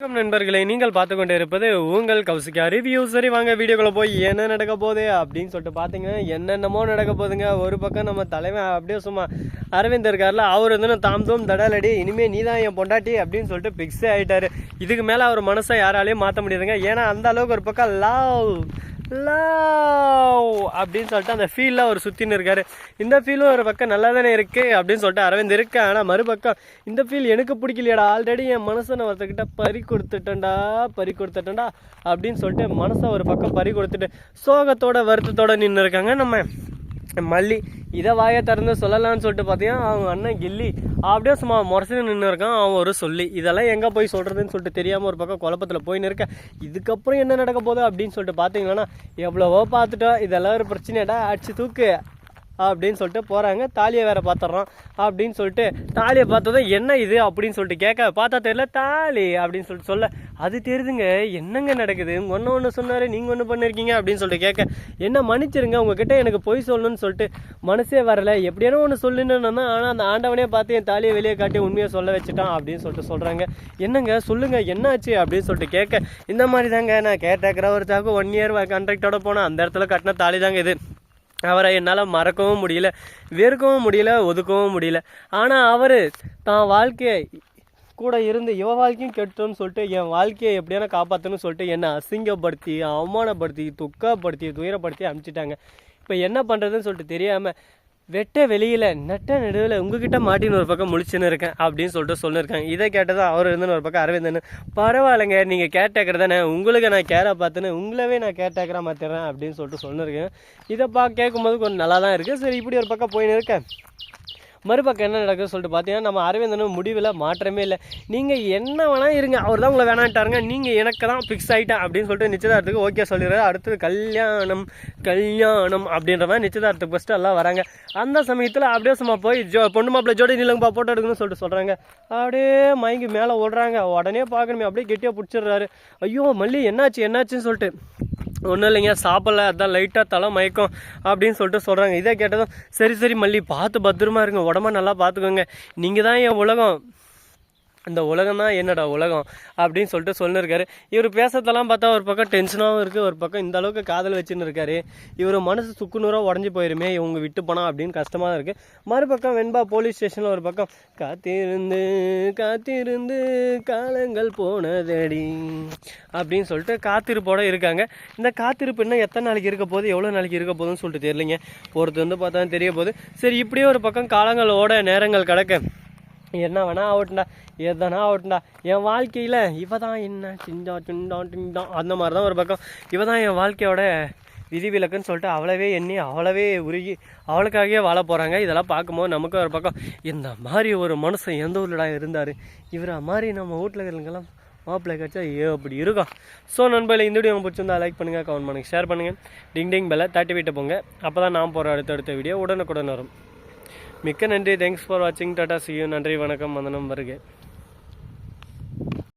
வணக்கம் நண்பர்களே நீங்கள் பார்த்து கொண்டு இருப்பது உங்கள் கௌசிகா ரிவ்யூ சரி வாங்க வீடியோக்குள்ள போய் என்ன நடக்க போகுது அப்படின்னு சொல்லிட்டு பார்த்தீங்கன்னா என்னென்னமோ நடக்க போகுதுங்க. ஒரு பக்கம் நம்ம தலைவன் அப்படியே சும்மா அரவிந்த் இருக்கார்ல அவர் வந்து தாம்தோம் தடாலடி இனிமே நீ தான் என் பொண்டாட்டி அப்படின்னு சொல்லிட்டு பிக்ஸே ஆயிட்டாரு. இதுக்கு மேலே அவர் மனசை யாராலையும் மாற்ற முடியாதுங்க. ஏன்னா அந்த அளவுக்கு ஒரு பக்கம் லவ் லவ் அப்படின்னு சொல்லிட்டு அந்த ஃபீலில் அவர் சுற்றின்னு இருக்காரு. இந்த ஃபீலும் ஒரு பக்கம் நல்லா தானே இருக்குது அப்படின்னு சொல்லிட்டு அரவிந்த் இருக்கு ஆனால் மறுபக்கம் இந்த ஃபீல் எனக்கு பிடிக்கலையாடா. ஆல்ரெடி என் மனசை நான் ஒருத்தக்கிட்ட பறி கொடுத்துட்டேன்டா பறி கொடுத்துட்டேன்டா அப்படின்னு சொல்லிட்டு மனசை ஒரு பக்கம் பறி கொடுத்துட்டு சோகத்தோட வருத்தத்தோட நின்று இருக்காங்க நம்ம மல்லி. இதை வாயை திறந்து சொல்லலாம்னு சொல்லிட்டு பார்த்தீங்கன்னா அவங்க அண்ணன் கில்லி. அப்படியே சும்மா முரசு நின்று இருக்கான் அவன் ஒரு சொல்லி. இதெல்லாம் எங்கே போய் சொல்கிறதுன்னு சொல்லிட்டு தெரியாமல் ஒரு பக்கம் குழப்பத்தில் போயின்னு இருக்கேன் இதுக்கப்புறம் என்ன நடக்க போகுது அப்படின்னு சொல்லிட்டு பார்த்தீங்கன்னா எவ்வளவோ பார்த்துட்டோம். இதெல்லாம் ஒரு பிரச்சனைடா அடிச்சு தூக்கு. அப்படின்னு சொல்லிட்டு போகிறாங்க தாலியை வேற பார்த்துட்றோம் அப்படின்னு சொல்லிட்டு தாலியை பார்த்ததும் என்ன இது அப்படின்னு சொல்லிட்டு கேட்க பார்த்தா தெரியல தாலி அப்படின்னு சொல்லிட்டு சொல்ல அது தெரியுதுங்க என்னங்க நடக்குது? ஒன்று ஒன்று சொன்னார் நீங்கள் ஒன்று பண்ணியிருக்கீங்க அப்படின்னு சொல்லிட்டு கேட்க என்ன மன்னிச்சிருங்க உங்ககிட்ட எனக்கு பொய் சொல்லணும்னு சொல்லிட்டு மனசே வரல. எப்படியானோ ஒன்று சொல்லுன்னு ஆனால் அந்த ஆண்டவனே பார்த்து என் தாலியை வெளியே காட்டி உண்மையை சொல்ல வச்சுட்டான் அப்படின்னு சொல்லிட்டு சொல்கிறாங்க என்னங்க சொல்லுங்க என்னாச்சு அப்படின்னு சொல்லிட்டு கேட்க இந்த மாதிரி தாங்க நான் கேட்டாக்கிற ஒரு தாக்கு ஒன் இயர் கான்ட்ராக்டோட போனேன். அந்த இடத்துல கட்டின தாலி தாங்க இது. அவரை என்னால் மறக்கவும் முடியல வெறுக்கவும் முடியல ஒதுக்கவும் முடியல. ஆனால் அவர் தான் வாழ்க்கையை கூட இருந்து இவ வாழ்க்கையும் கெட்டோன்னு சொல்லிட்டு என் வாழ்க்கையை எப்படியான காப்பாற்றணும்னு சொல்லிட்டு என்னை அசிங்கப்படுத்தி அவமானப்படுத்தி துக்கப்படுத்தி துயரப்படுத்தி அனுப்பிச்சிட்டாங்க. இப்போ என்ன பண்ணுறதுன்னு சொல்லிட்டு தெரியாமல் வெட்ட வெளியில் நட்ட நடுவில் உங்ககிட்ட மாட்டின்னு ஒரு பக்கம் முழிச்சுன்னு இருக்கேன் அப்படின்னு சொல்லிட்டு சொல்லியிருக்காங்க இதை கேட்டதான் அவர் இருந்துன்னு ஒரு பக்கம் அரவிந்தன் பரவாயில்லைங்க நீங்கள் கேட்டேக்கர் தானே உங்களுக்கு நான் கேராக பார்த்துன்னு உங்களவே நான் கேட்டேக்கிறா மாற்றிடுறேன் அப்படின்னு சொல்லிட்டு சொல்லியிருக்கேன் இதை பா கேட்கும்போது கொஞ்சம் நல்லா தான் இருக்குது சரி இப்படி ஒரு பக்கம் போயின்னு இருக்கேன். மறுபக்கம் என்ன நடக்குதுன்னு சொல்லிட்டு பார்த்தீங்கன்னா நம்ம அரவிந்தனும் முடிவில் மாற்றமே இல்லை. நீங்கள் என்ன வேணால் இருங்க அவர் தான் உங்களை வேணான்ட்டாருங்க. நீங்கள் எனக்கு தான் ஃபிக்ஸ் ஆகிட்டேன் அப்படின்னு சொல்லிட்டு நிச்சயதார்த்துக்கு ஓகே சொல்லிடுறாரு. அடுத்தது கல்யாணம் கல்யாணம் அப்படின்ற மாதிரி நிச்சயதார்த்துக்கு ஃபஸ்ட்டு எல்லாம் வராங்க. அந்த சமயத்தில் அப்படியே சும்மா போய் ஜோ பொண்ணு மாப்பிள்ளை ஜோடி நிலங்கப்பா போட்டோ எடுக்கணும்னு சொல்லிட்டு சொல்கிறாங்க அப்படியே மயங்கி மேலே ஓடுறாங்க. உடனே பார்க்கணுமே அப்படியே கெட்டியாக பிடிச்சிடுறாரு. ஐயோ மல்லி என்னாச்சு என்னாச்சுன்னு சொல்லிட்டு ஒன்றும் இல்லைங்க சாப்பிடல அதான் லைட்டாக தலை மயக்கம் அப்படின்னு சொல்லிட்டு சொல்கிறாங்க இதை கேட்டதும் சரி சரி மல்லி பார்த்து பத்திரமா இருங்க உடம்ப நல்லா பார்த்துக்கோங்க. நீங்கள் தான் என் உலகம். இந்த உலகம் தான் என்னடா உலகம் அப்படின்னு சொல்லிட்டு சொல்லிருக்காரு. இவர் பேசுறதெல்லாம் பார்த்தா ஒரு பக்கம் டென்ஷனாகவும் இருக்குது ஒரு பக்கம் இந்த அளவுக்கு காதல் வச்சுன்னு இருக்காரு. இவர் மனசு சுக்குநூறாக உடஞ்சி போயிருமே இவங்க விட்டு போனா அப்படின்னு கஷ்டமாக இருக்குது மறுபக்கம் வெண்பா போலீஸ் ஸ்டேஷனில் ஒரு பக்கம் காத்திருந்து காத்திருந்து காலங்கள் போனதடி அப்படின்னு சொல்லிட்டு காத்திருப்போட இருக்காங்க. இந்த காத்திருப்பு இன்னும் எத்தனை நாளைக்கு இருக்க போகுது எவ்வளோ நாளைக்கு இருக்க போகுதுன்னு சொல்லிட்டு தெரியலைங்க. ஒருத்தர் வந்து பார்த்தா தெரிய போகுது. சரி இப்படியே ஒரு பக்கம் காலங்களோட நேரங்கள் கிடக்க என்ன வேணா ஆகட்டும்டா எதனா ஆகட்டும்டா. என் வாழ்க்கையில் இவ தான் என்ன சிஞ்சா சிண்டா டிண்டா அந்த மாதிரி தான் ஒரு பக்கம். இவ தான் என் வாழ்க்கையோட விதிவிலக்குன்னு சொல்லிட்டு அவ்வளவே எண்ணி அவ்வளவே உருகி அவளுக்காகவே வாழ போகிறாங்க இதெல்லாம் பார்க்கும்போது நமக்கு ஒரு பக்கம் இந்த மாதிரி ஒரு மனுஷன் எந்த ஊர்லடா இருந்தார்? இவரை மாதிரி நம்ம வீட்டில் இருக்கிறவங்கெல்லாம் மாப்பிள்ளை கிடச்சா ஏ அப்படி இருக்கும்? ஸோ நண்பர்களே இந்த வீடியோ பிடிச்சிருந்தா லைக் பண்ணுங்கள் கமெண்ட் பண்ணுங்கள் ஷேர் பண்ணுங்கள் டிங் டிங் பெல்லை தட்டி விட்டு போங்க. அப்போ தான் நான் போகிற அடுத்தடுத்த வீடியோ உடனுக்குடன் வரும். மிக்க நன்றி. தேங்க்ஸ் ஃபார் வாட்சிங் டாடா சியூ நன்றி வணக்கம். வந்தனம் வருகை.